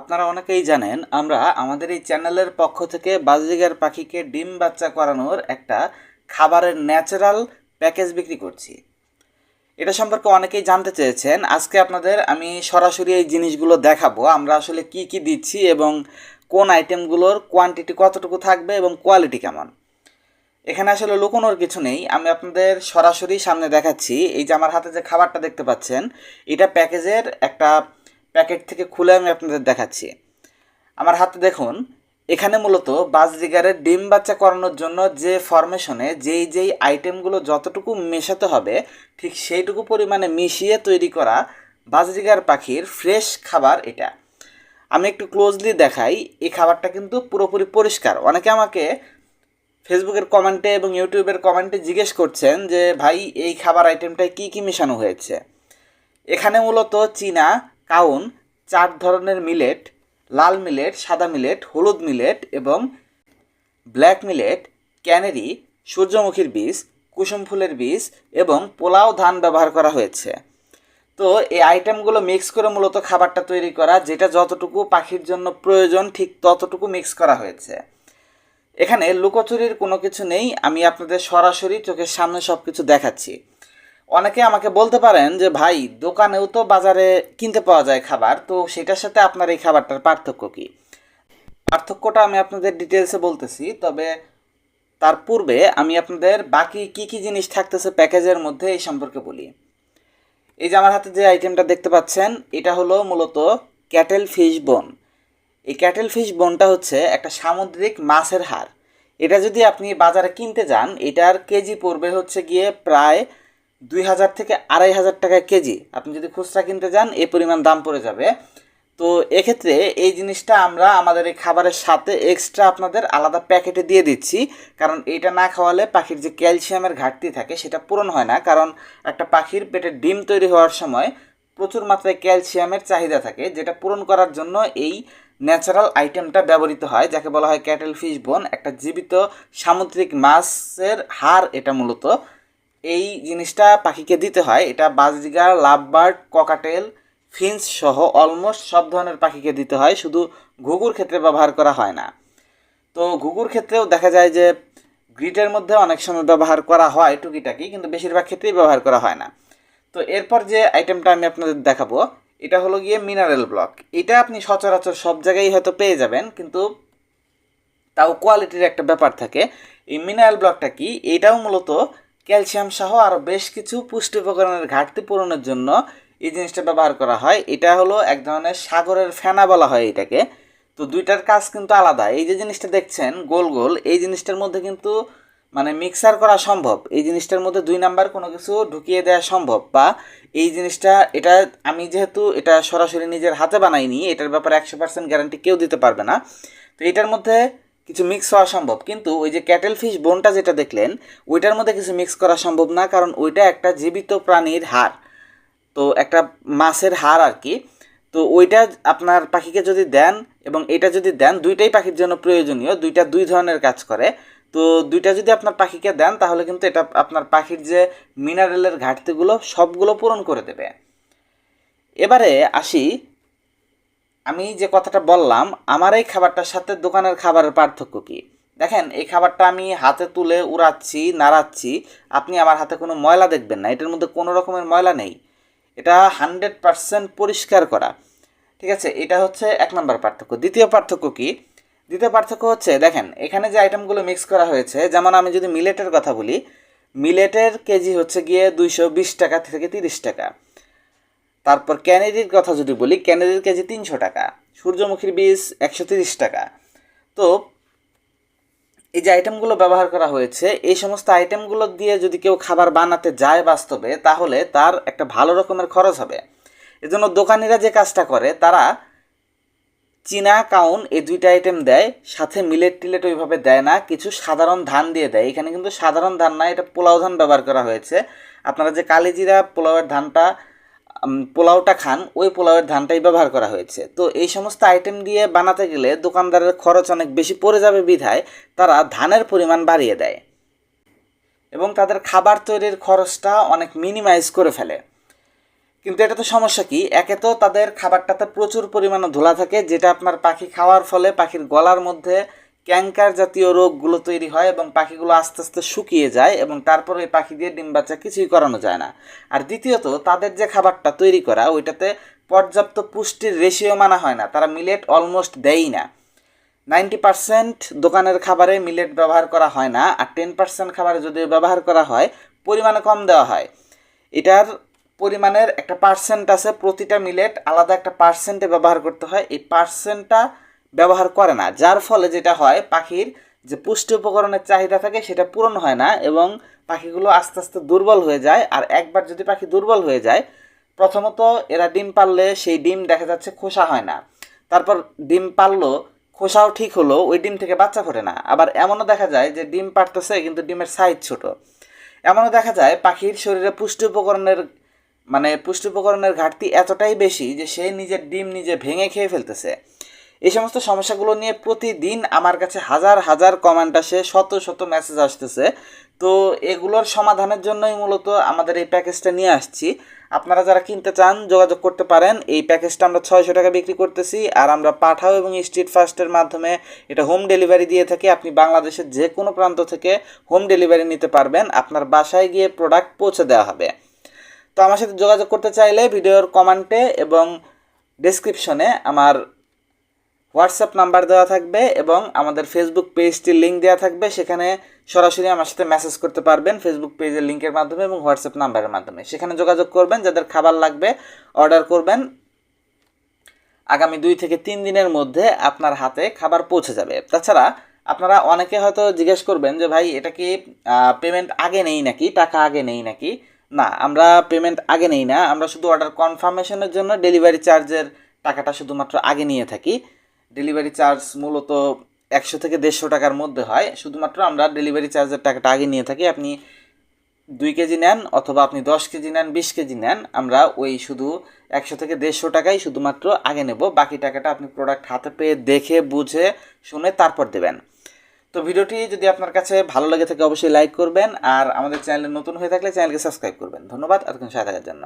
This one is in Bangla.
আপনারা অনেকেই জানেন, আমরা আমাদের এই চ্যানেলের পক্ষ থেকে বাজরিগার পাখিকে ডিম বাচ্চা করানোর একটা খাবারের ন্যাচারাল প্যাকেজ বিক্রি করছি। এটা সম্পর্কে অনেকেই জানতে চেয়েছেন। আজকে আপনাদের আমি সরাসরি এই জিনিসগুলো দেখাবো। আমরা আসলে কি কি দিচ্ছি এবং কোন আইটেমগুলোর কোয়ান্টিটি কতটুকু থাকবে এবং কোয়ালিটি কেমন। এখানে আসলে লুকোনোর কিছু নেই। আমি আপনাদের সরাসরি সামনে দেখাচ্ছি। এই যে আমার হাতে যে খাবারটা দেখতে পাচ্ছেন, এটা প্যাকেজের একটা প্যাকেট থেকে খুলে আমি আপনাদের দেখাচ্ছি। আমার হাতে দেখুন, এখানে মূলত বাজরিগারের ডিম বাচ্চা করানোর জন্য যে ফরমেশনে যেই যেই আইটেমগুলো যতটুকু মেশাতে হবে, ঠিক সেইটুকু পরিমাণে মিশিয়ে তৈরি করা বাজরিগার পাখির ফ্রেশ খাবার এটা। আমি একটু ক্লোজলি দেখাই, এই খাবারটা কিন্তু পুরোপুরি পরিষ্কার। অনেকে আমাকে ফেসবুকের কমেন্টে এবং ইউটিউবের কমেন্টে জিজ্ঞেস করছেন যে, ভাই, এই খাবার আইটেমটায় কী কী মেশানো হয়েছে? এখানে মূলত চীনা কাউন, চার ধরনের মিলেট, লাল মিলেট, সাদা মিলেট, হলুদ মিলেট এবং ব্ল্যাক মিলেট, ক্যানেরি, সূর্যমুখীর বীজ, কুসুম ফুলের বীজ এবং পোলাও ধান ব্যবহার করা হয়েছে। তো এই আইটেমগুলো মিক্স করে মূলত খাবারটা তৈরি করা, যেটা যতটুকু পাখির জন্য প্রয়োজন, ঠিক ততটুকু মিক্স করা হয়েছে। এখানে লুকোচুরির কোনো কিছু নেই, আমি আপনাদের সরাসরি চোখের সামনে সব কিছু দেখাচ্ছি। অনেকে আমাকে বলতে পারেন যে, ভাই, দোকানেও তো বাজারে কিনতে পাওয়া যায় খাবার, তো সেটার সাথে আপনার এই খাবারটার পার্থক্য কি? পার্থক্যটা আমি আপনাদের ডিটেলসে বলতেছি, তবে তার পূর্বে আমি আপনাদের বাকি কি কি জিনিস থাকতেছে প্যাকেজের মধ্যে এই সম্পর্কে বলি। এই যে আমার হাতে যে আইটেমটা দেখতে পাচ্ছেন, এটা হলো মূলত ক্যাটেল ফিশ বোন এই ক্যাটেল ফিশ বোনটা হচ্ছে একটা সামুদ্রিক মাছের হাড়। এটা যদি আপনি বাজারে কিনতে যান, এটার কেজি পড়বে হচ্ছে গিয়ে প্রায় দুই হাজার থেকে আড়াই হাজার টাকা কেজি। আপনি যদি খুচরা কিনতে যান এই পরিমাণ দাম পড়ে যাবে। তো এক্ষেত্রে এই জিনিসটা আমরা আমাদের এই খাবারের সাথে এক্সট্রা আপনাদের আলাদা প্যাকেটে দিয়ে দিচ্ছি। কারণ এটা না খাওয়ালে পাখির যে ক্যালসিয়ামের ঘাটতি থাকে, সেটা পূরণ হয় না। কারণ একটা পাখির পেটে ডিম তৈরি হওয়ার সময় প্রচুর মাত্রায় ক্যালসিয়ামের চাহিদা থাকে, যেটা পূরণ করার জন্য এই ন্যাচারাল আইটেমটা ব্যবহৃত হয়, যাকে বলা হয় ক্যাটেল ফিশ বোন। একটা জীবিত সামুদ্রিক মাছের হাড় এটা মূলত। এই জিনিসটা পাখিকে দিতে হয়। এটা বাজরিগার, লাভবার্ড, ককাটেল ফিন্স সহ অলমোস্ট সব ধরনের পাখিকে দিতে হয়। শুধু ঘুঘুর ক্ষেত্রে ব্যবহার করা হয় না। তো ঘুঘুর ক্ষেত্রেও দেখা যায় যে গ্রিটের মধ্যে অনেক সময় ব্যবহার করা হয় টুকিটাকি, কিন্তু বেশিরভাগ ক্ষেত্রেই ব্যবহার করা হয় না। তো এরপর যে আইটেমটা আমি আপনাদের দেখাবো, এটা হলো গিয়ে মিনারেল ব্লক এটা আপনি সচরাচর সব জায়গায় হয়তো পেয়ে যাবেন, কিন্তু তাও কোয়ালিটির একটা ব্যাপার থাকে। এই মিনারেল ব্লকটা কি? এটাও মূলত ক্যালসিয়াম সহ আরও বেশ কিছু পুষ্টি উপকরণের ঘাটতি পূরণের জন্য এই জিনিসটা ব্যবহার করা হয়। এটা হলো এক ধরনের সাগরের ফেনা বলা হয় এটাকে। তো দুইটার কাজ কিন্তু আলাদা। এই যে জিনিসটা দেখছেন, গোল গোল, এই জিনিসটার মধ্যে কিন্তু মানে মিক্সার করা সম্ভব। এই জিনিসটার মধ্যে দুই নাম্বার কোনো কিছু ঢুকিয়ে দেওয়া সম্ভব বা এই জিনিসটা, এটা আমি যেহেতু এটা সরাসরি নিজের হাতে বানাইনি, এটার ব্যাপারে একশো পার্সেন্ট গ্যারান্টি কেউ দিতে পারবে না। তো এটার মধ্যে কিছু মিক্স হওয়া সম্ভব। কিন্তু ওই যে ক্যাটেল ফিশ বোনটা যেটা দেখলেন, ওইটার মধ্যে কিছু মিক্স করা সম্ভব না, কারণ ওইটা একটা জীবিত প্রাণীর হাড়। তো একটা মাছের হাড় আর কি। তো ওইটা আপনার পাখিকে যদি দেন এবং এটা যদি দেন, দুইটাই পাখির জন্য প্রয়োজনীয়, দুইটা দুই ধরনের কাজ করে। তো দুইটা যদি আপনার পাখিকে দেন, তাহলে কিন্তু এটা আপনার পাখির যে মিনারেলের ঘাটতিগুলো সবগুলো পূরণ করে দেবে। এবারে আসি আমি যে কথাটা বললাম, আমার এই খাবারটার সাথে দোকানের খাবারের পার্থক্য কী? দেখেন, এই খাবারটা আমি হাতে তুলে উড়াচ্ছি, নাড়াচ্ছি, আপনি আমার হাতে কোনো ময়লা দেখবেন না, এটার মধ্যে কোনো রকমের ময়লা নেই। এটা হান্ড্রেড পারসেন্ট পরিষ্কার করা। ঠিক আছে, এটা হচ্ছে এক নম্বর পার্থক্য। দ্বিতীয় পার্থক্য কি? দ্বিতীয় পার্থক্য হচ্ছে, দেখেন, এখানে যে আইটেমগুলো মিক্স করা হয়েছে, যেমন আমি যদি মিলেটের কথা বলি মিলেটের কেজি হচ্ছে গিয়ে দুইশো বিশ টাকা থেকে তিরিশ টাকা। তারপর ক্যানেডির কথা যদি বলি, ক্যানেডির কেজি তিনশো টাকা, সূর্যমুখীর বীজ একশো তিরিশ টাকা। তো এই যে আইটেমগুলো ব্যবহার করা হয়েছে, এই সমস্ত আইটেমগুলো দিয়ে যদি কেউ খাবার বানাতে যায় বাস্তবে, তাহলে তার একটা ভালো রকমের খরচ হবে। এজন্য দোকানিরা যে কাজটা করে, তারা চীনা কাউন এই দুইটা আইটেম দেয়, সাথে মিলেট টিলেট ওইভাবে দেয় না, কিছু সাধারণ ধান দিয়ে দেয়। এখানে কিন্তু সাধারণ ধান না, এটা পোলাও ধান ব্যবহার করা হয়েছে। আপনারা যে কালিজিরা পোলাওয়ের ধানটা পোলাওটা খান, ওই পোলাওয়ের ধানটাই ব্যবহার করা হয়েছে। তো এই সমস্ত আইটেম দিয়ে বানাতে গেলে দোকানদারের খরচ অনেক বেশি পড়ে যাবে বিধায় তারা ধানের পরিমাণ বাড়িয়ে দেয় এবং তাদের খাবার তৈরির খরচটা অনেক মিনিমাইজ করে ফেলে। কিন্তু এটা তো সমস্যা কি? একে তো তাদের খাবারটাতে প্রচুর পরিমাণে ধোলা থাকে, যেটা আপনার পাখি খাওয়ার ফলে পাখির গলার মধ্যে ক্যাঙ্কার জাতীয় রোগগুলো তৈরি হয় এবং পাখিগুলো আস্তে আস্তে শুকিয়ে যায় এবং তারপরে ওই পাখি দিয়ে ডিম বাচ্চা কিছুই করানো যায় না। আর দ্বিতীয়ত, তাদের যে খাবারটা তৈরি করা, ওইটাতে পর্যাপ্ত পুষ্টির রেশিও মানা হয় না, তারা মিলেট অলমোস্ট দেয়ই না। নাইনটি পার্সেন্ট দোকানের খাবারে মিলেট ব্যবহার করা হয় না, আর টেন পার্সেন্ট খাবারে যদি ব্যবহার করা হয়, পরিমাণে কম দেওয়া হয়। এটার পরিমাণের একটা পার্সেন্ট আছে, প্রতিটা মিলেট আলাদা একটা পার্সেন্টে ব্যবহার করতে হয়। এই পার্সেন্টটা ব্যবহার করে না, যার ফলে যেটা হয়, পাখির যে পুষ্টি উপকরণের চাহিদা থাকে সেটা পূরণ হয় না এবং পাখিগুলো আস্তে আস্তে দুর্বল হয়ে যায়। আর একবার যদি পাখি দুর্বল হয়ে যায়, প্রথমত এরা ডিম পারলে সেই ডিম দেখা যাচ্ছে খোসা হয় না। তারপর ডিম পারল খোসাও ঠিক হলো, ওই ডিম থেকে বাচ্চা ফোটে না। আবার এমনও দেখা যায় যে ডিম পারতেছে, কিন্তু ডিমের সাইজ ছোট। এমনও দেখা যায় পাখির শরীরে পুষ্টি উপকরণের মানে পুষ্টি উপকরণের ঘাটতি এতটাই বেশি যে সে নিজের ডিম নিজে ভেঙে খেয়ে ফেলতেছে। এই সমস্ত সমস্যাগুলো নিয়ে প্রতিদিন আমার কাছে হাজার হাজার কমেন্ট আসে, শত শত মেসেজ আসতেছে। তো এগুলোর সমাধানের জন্যই মূলত আমাদের এই প্যাকেজটা নিয়ে আসছি। আপনারা যারা কিনতে চান, যোগাযোগ করতে পারেন। এই প্যাকেজটা আমরা ছয়শো টাকা বিক্রি করতেছি আর আমরা পাঠাও এবং স্ট্রিট ফাস্টের মাধ্যমে এটা হোম ডেলিভারি দিয়ে থাকি। আপনি বাংলাদেশের যে কোনো প্রান্ত থেকে হোম ডেলিভারি নিতে পারবেন। আপনার বাসায় গিয়ে প্রোডাক্ট পৌঁছে দেওয়া হবে। তো আমার সাথে যোগাযোগ করতে চাইলে ভিডিওর কমেন্টে এবং ডেসক্রিপশনে আমার হোয়াটসঅ্যাপ নাম্বার দেওয়া থাকবে এবং আমাদের ফেসবুক পেজটির লিঙ্ক দেওয়া থাকবে। সেখানে সরাসরি আমার সাথে মেসেজ করতে পারবেন ফেসবুক পেজের লিঙ্কের মাধ্যমে এবং হোয়াটসঅ্যাপ নাম্বারের মাধ্যমে। সেখানে যোগাযোগ করবেন, যাদের খাবার লাগবে অর্ডার করবেন। আগামী দুই থেকে তিন দিনের মধ্যে আপনার হাতে খাবার পৌঁছে যাবে। তাছাড়া আপনারা অনেকে হয়তো জিজ্ঞেস করবেন যে, ভাই, এটা কি পেমেন্ট আগে নেই নাকি? টাকা আগে নেই নাকি? না, আমরা পেমেন্ট আগে নেই না। আমরা শুধু অর্ডার কনফার্মেশনের জন্য ডেলিভারি চার্জের টাকাটা শুধুমাত্র আগে নিয়ে থাকি। ডেলিভারি চার্জ মূলত একশো থেকে দেড়শো টাকার মধ্যে হয়। শুধুমাত্র আমরা ডেলিভারি চার্জের টাকাটা আগে নিয়ে থাকি। আপনি দুই কেজি নেন অথবা আপনি দশ কেজি নেন, বিশ কেজি নেন, আমরা ওই শুধু একশো থেকে দেড়শো টাকাই শুধুমাত্র আগে নেব। বাকি টাকাটা আপনি প্রোডাক্ট হাতে পেয়ে দেখে, বুঝে, শুনে তারপর দেবেন। তো ভিডিওটি যদি আপনার কাছে ভালো লেগে থাকে, অবশ্যই লাইক করবেন। আর আমাদের চ্যানেলে নতুন হয়ে থাকলে চ্যানেলকে সাবস্ক্রাইব করবেন। ধন্যবাদ। এতক্ষণ সাথে থাকার জন্য।